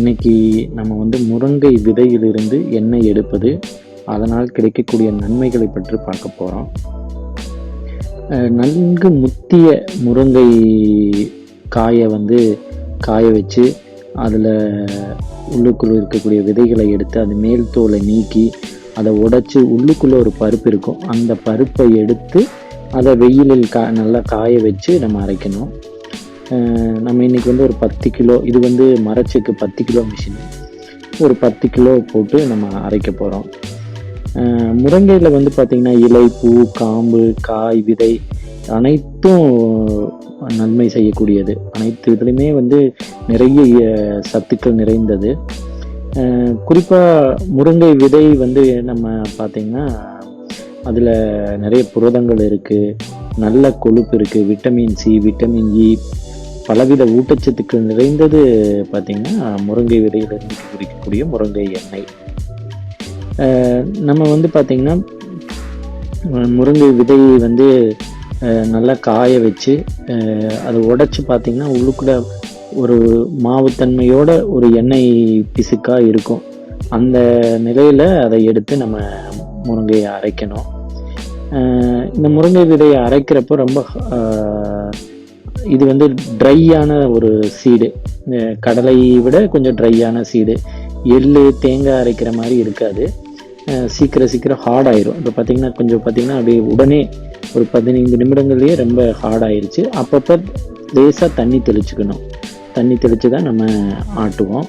இன்னைக்கு நம்ம வந்து முருங்கை விதையிலிருந்து எண்ணெய் எடுப்பது அதனால் கிடைக்கக்கூடிய நன்மைகளை பற்றி பார்க்க போகிறோம் நன்கு முத்திய முருங்கை காயை வந்து காய வச்சு அதில் உள்ளுக்குள்ளே இருக்கக்கூடிய விதைகளை எடுத்து அது மேல் தோலை நீக்கி அதை உடைச்சி உள்ளுக்குள்ளே ஒரு பருப்பு இருக்கும். அந்த பருப்பை எடுத்து அதை வெயிலில் கா நல்லா காய வச்சு நம்ம அரைக்கணும். நம்ம இன்னைக்கு வந்து ஒரு பத்து கிலோ இது வந்து மரச்சுக்கு பத்து கிலோ மிஷின் ஒரு பத்து கிலோ போட்டு நம்ம அரைக்க போகிறோம் முருங்கையில் வந்து பார்த்திங்கன்னா இலை பூ காம்பு காய் விதை அனைத்தும் நன்மை செய்யக்கூடியது. அனைத்து இதுலையுமே வந்து நிறைய சத்துக்கள் நிறைந்தது. குறிப்பாக முருங்கை விதை வந்து நம்ம பார்த்திங்கன்னா அதில் நிறைய புரதங்கள் இருக்குது நல்ல கொழுப்பு இருக்குது விட்டமின் சி விட்டமின் இ பலவித ஊட்டச்சத்துக்கள் நிறைந்தது பார்த்திங்கன்னா முருங்கை விதையிலிருந்து குறிக்கக்கூடிய முருங்கை எண்ணெய். நம்ம வந்து பார்த்திங்கன்னா முருங்கை விதையை வந்து நல்லா காய வச்சு அதை உடச்சி பார்த்திங்கன்னா உள்ளுக்குள்ள ஒரு மாவுத்தன்மையோட ஒரு எண்ணெய் பிசுக்காக இருக்கும். அந்த நிலையில் அதை எடுத்து நம்ம முருங்கையை அரைக்கணும். இந்த முருங்கை விதையை அரைக்கிறப்போ ரொம்ப இது வந்து ட்ரையான ஒரு சீடு கடலையை விட கொஞ்சம் ட்ரையான சீடு எள்ளு தேங்காய் அரைக்கிற மாதிரி இருக்காது. சீக்கிரம் சீக்கிரம் ஹார்ட் ஆயிரும். இப்போ பார்த்தீங்கன்னா கொஞ்சம் பார்த்தீங்கன்னா அப்படியே உடனே ஒரு பதினைந்து நிமிடங்கள்லேயே ரொம்ப ஹார்ட் ஆயிடுச்சு அப்பப்போ லேசாக தண்ணி தெளிச்சுக்கணும். தண்ணி தெளித்து தான் நம்ம ஆட்டுவோம்.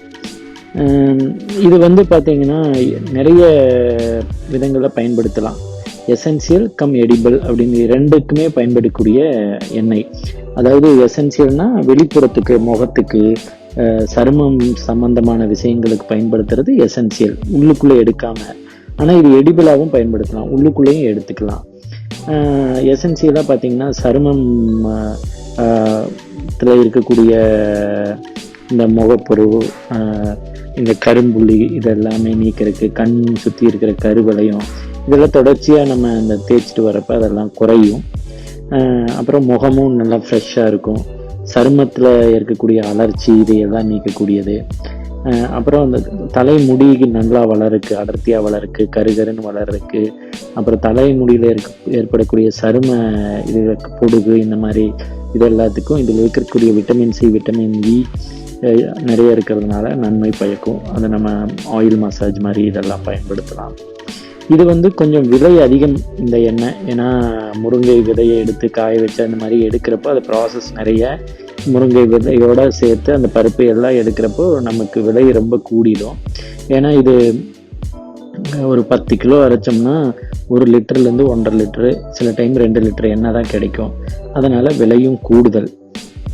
இது வந்து பார்த்தீங்கன்னா நிறைய விதங்களில் பயன்படுத்தலாம். எசென்சியல் கம் எடிபிள் அப்படின்னு ரெண்டுக்குமே பயன்படக்கூடிய எண்ணெய். அதாவது எசென்சியல்னா வெளிப்புறத்துக்கு முகத்துக்கு சருமம் சம்பந்தமான விஷயங்களுக்கு பயன்படுத்துறது எசென்சியல் உள்ளுக்குள்ளே எடுக்காம. ஆனால் இது எடிபிளாகவும் பயன்படுத்தலாம். உள்ளுக்குள்ளேயும் எடுத்துக்கலாம். எசென்சியலாக பார்த்தீங்கன்னா சருமம் அஹ், இருக்கக்கூடிய இந்த முகப்பொரு இந்த கரும்புள்ளி இதெல்லாமே நீக்கிறதுக்கு கண் சுற்றி இருக்கிற கருவளையம் இதெல்லாம் தொடர்ச்சியாக நம்ம இந்த தேய்ச்சிட்டு வரப்போ அதெல்லாம் குறையும். அப்புறம் முகமும் நல்லா ஃப்ரெஷ்ஷாக இருக்கும். சருமத்தில் இருக்கக்கூடிய அலர்ச்சி இதையெல்லாம் நீக்கக்கூடியது. அப்புறம் அந்த தலைமுடிக்கு நல்லா வளருக்கு அடர்த்தியாக வளருக்கு கருகருன்னு வளருக்கு. அப்புறம் தலைமுடியில் இருக்க ஏற்படக்கூடிய சரும இது பொடுகு இந்த மாதிரி இது எல்லாத்துக்கும் இதில் இருக்கக்கூடிய விட்டமின் சி விட்டமின் இ நிறைய இருக்கிறதுனால நன்மை பயக்கும். அதை நம்ம ஆயில் மசாஜ் மாதிரி இதெல்லாம் பயன்படுத்தலாம். இது வந்து கொஞ்சம் விலை அதிகம் இந்த எண்ணெய். ஏன்னா முருங்கை விதையை எடுத்து காய வச்சு அந்த மாதிரி எடுக்கிறப்போ அது ப்ராசஸ் நிறைய. முருங்கை விதையோடு சேர்த்து அந்த பருப்பு எல்லாம் எடுக்கிறப்போ நமக்கு விலை ரொம்ப கூடிடும். ஏன்னா இது ஒரு பத்து கிலோ அரைச்சோம்னா ஒரு லிட்டர்லேருந்து ஒன்றரை லிட்டரு சில டைம் ரெண்டு லிட்டர் எண்ணெய் தான் கிடைக்கும். அதனால் விலையும் கூடுதல்.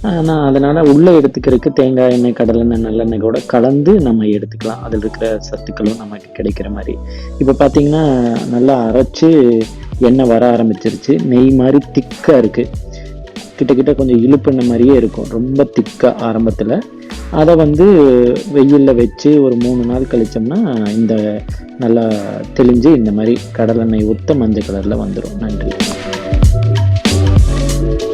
ஆனால் அதனால் உள்ளே எடுத்துக்கிறதுக்கு தேங்காய் எண்ணெய் கடலெண்ணெய் நல்லெண்ணெய் கூட கலந்து நம்ம எடுத்துக்கலாம். அதில் இருக்கிற சத்துக்களும் நமக்கு கிடைக்கிற மாதிரி. இப்போ பார்த்தீங்கன்னா நல்லா அரைச்சு எண்ணெய் வர ஆரம்பிச்சிருச்சு. நெய் மாதிரி திக்காக இருக்குது கிட்டக்கிட்ட கொஞ்சம் இழுப்புண்ண மாதிரியே இருக்கும். ரொம்ப திக்காக ஆரம்பத்தில். அதை வந்து வெயிலில் வச்சு ஒரு மூணு நாள் கழித்தோம்னா இந்த நல்லா தெளிஞ்சு இந்த மாதிரி கடலெண்ணெய் ஒத்த மஞ்சள் கலரில் வந்துடும் நன்றி.